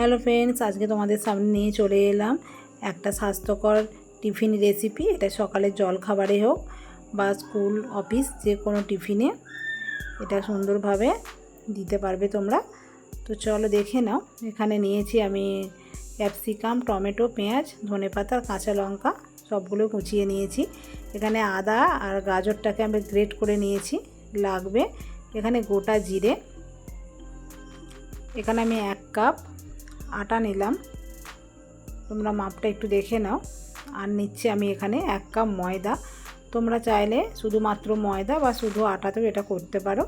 Hello friends, আজকে তোমাদের সামনে নিয়ে চলে এলাম একটা স্বাস্থ্যকর টিফিন রেসিপি। এটা সকালের জল খাবারে হোক বা স্কুল, অফিস, যে কোনো টিফিনে। এটা সুন্দরভাবে দিতে পারবে তোমরা। তো চলো দেখে নাও। এখানে নিয়েছি আমি ক্যাপসিকাম, টমেটো, পেঁয়াজ, ধনেপাতা, কাঁচা লঙ্কা, সবগুলো কুচিয়ে নিয়েছি। এখানে আদা আর গাজরটাকে আমি গ্রেট করে নিয়েছি, লাগবে। এখানে গোটা জিরে। এখানে আমি এক কাপ আটা নিলাম। তোমরা মাপটা একটু দেখে নাও। আর নিচ্ছি আমি এখানে এক কাপ ময়দা। তোমরা চাইলে শুধুমাত্র ময়দা বা শুধু আটাতেও এটা করতে পারো।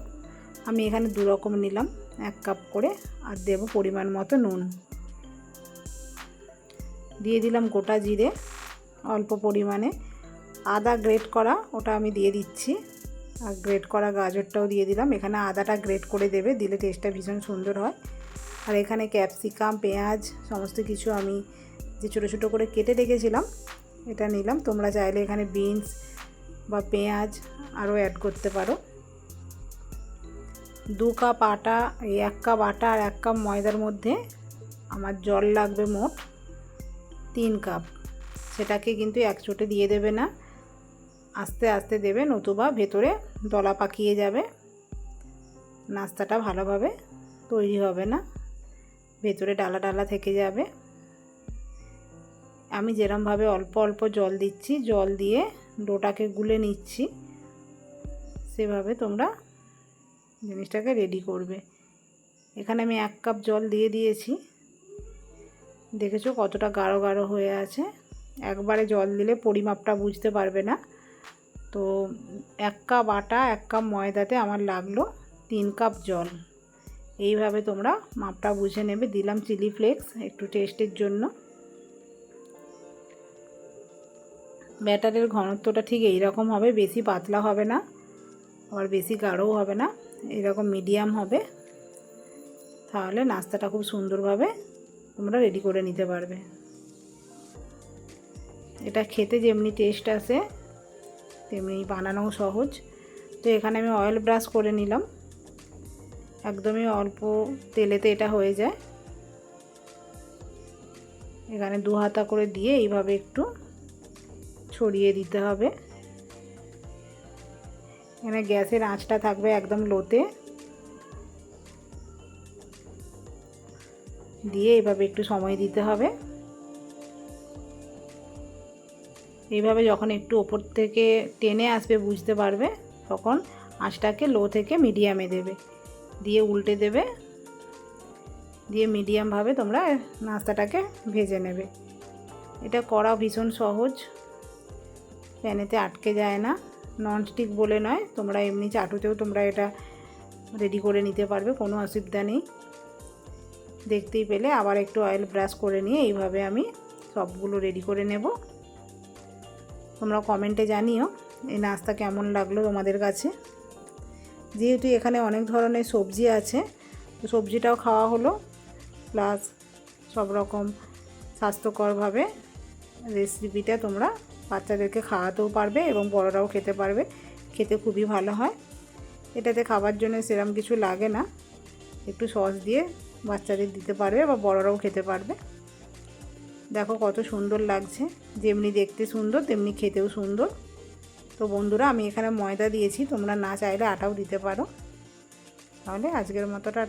আমি এখানে দু রকম নিলাম, এক কাপ করে। আর দেব পরিমাণ মতো নুন। দিয়ে দিলাম গোটা জিরে, অল্প পরিমাণে। আদা গ্রেট করা ওটা আমি দিয়ে দিচ্ছি। আর গ্রেট করা গাজরটাও দিয়ে দিলাম। এখানে আদাটা গ্রেট করে দেবে, দিলে টেস্টটা ভীষণ সুন্দর হয়। আর এখানে ক্যাপসিকাম, পেঁয়াজ, সমস্ত কিছু আমি যে ছোটো ছোটো করে কেটে রেখেছিলাম, এটা নিলাম। তোমরা চাইলে এখানে বিনস বা পেঁয়াজ আরও অ্যাড করতে পারো। দু কাপ আটা, এই এক কাপ আটা আর এক কাপ ময়দার মধ্যে আমার জল লাগবে মোট তিন কাপ। সেটাকে কিন্তু একচোটে দিয়ে দেবে না। আস্তে আস্তে দেবে, নতুবা ভেতরে দলা পাকিয়ে যাবে। নাস্তাটা ভালোভাবে তৈরি হবে না। ভেতরে ডালা ডালা থেকে যাবে। আমি যেরমভাবে অল্প অল্প জল দিচ্ছি, জল দিয়ে ডোটাকে গুলে নিচ্ছি, সেভাবে তোমরা জিনিসটাকে রেডি করবে। এখানে আমি এক কাপ জল দিয়ে দিয়েছি। দেখেছ কতটা গাঢ় গাঢ় হয়ে আছে? একবারে জল দিলে পরিমাপটা বুঝতে পারবে না। তো এক কাপ আটা, এক কাপ ময়দাতে আমার লাগল তিন কাপ জল। এইভাবে তোমরা মাপটা বুঝে নেবে। দিলাম চিলি ফ্লেক্স একটু টেস্টের জন্য। ব্যাটারের ঘনত্বটা ঠিক এই রকম হবে, বেশি পাতলা হবে না, আবার বেশি গাঢ়ও হবে না এরকম মিডিয়াম হবে। তাহলে নাস্তাটা খুব সুন্দরভাবে তোমরা রেডি করে নিতে পারবে। এটা খেতে যেমনি টেস্ট আসে, তেমনি বানানোও সহজ। তো এখানে আমি অয়েল ব্রাশ করে নিলাম। একদমই অল্প তেলেতে এটা হয়ে যায়। এখানে দু হাতা করে দিয়ে এইভাবে একটু ছড়িয়ে দিতে হবে। এখানে গ্যাসের আঁচটা থাকবে একদম লোতে। দিয়ে এইভাবে একটু সময় দিতে হবে। এইভাবে যখন একটু ওপর থেকে টেনে আসবে বুঝতে পারবে, তখন আঁচটাকে লো থেকে মিডিয়ামে দেবে। দিয়ে উল্টে দেবে। দিয়ে মিডিয়ামভাবে তোমরা নাস্তাটাকে ভেজে নেবে। এটা করা ভীষণ সহজ। প্যানেতে আটকে যায় না। ননস্টিক বলে নয়। তোমরা এমনি চাটুতেও তোমরা এটা রেডি করে নিতে পারবে, কোনো অসুবিধা নেই। দেখতেই পেলে, আবার একটু অয়েল ব্রাশ করে নিয়ে এইভাবে আমি সবগুলো রেডি করে নেব। তোমরা কমেন্টে জানিও, এই নাস্তা কেমন লাগল তোমাদের কাছে? যেহেতু এখানে অনেক ধরনের সবজি আছে, তো সবজিটাও খাওয়া হলো। প্লাস সব রকম স্বাস্থ্যকরভাবে রেসিপিটা তোমরা বাচ্চাদেরকে খাওয়াতেও পারবে এবং বড়রাও খেতে পারবে। খেতে খুবই ভালো হয়। এটাতে খাবার জন্য সেরম কিছু লাগে না। একটু সস দিয়ে বাচ্চাদের দিতে পারবে বা বড়রাও খেতে পারবে। দেখো কত সুন্দর লাগছে। যেমনি দেখতে সুন্দর, তেমনি খেতেও সুন্দর। তো বন্ধুরা, আমি এখানে ময়দা দিয়েছি, তোমরা না চাইলে আটাও দিতে পারো। তাহলে আজকের মতোটা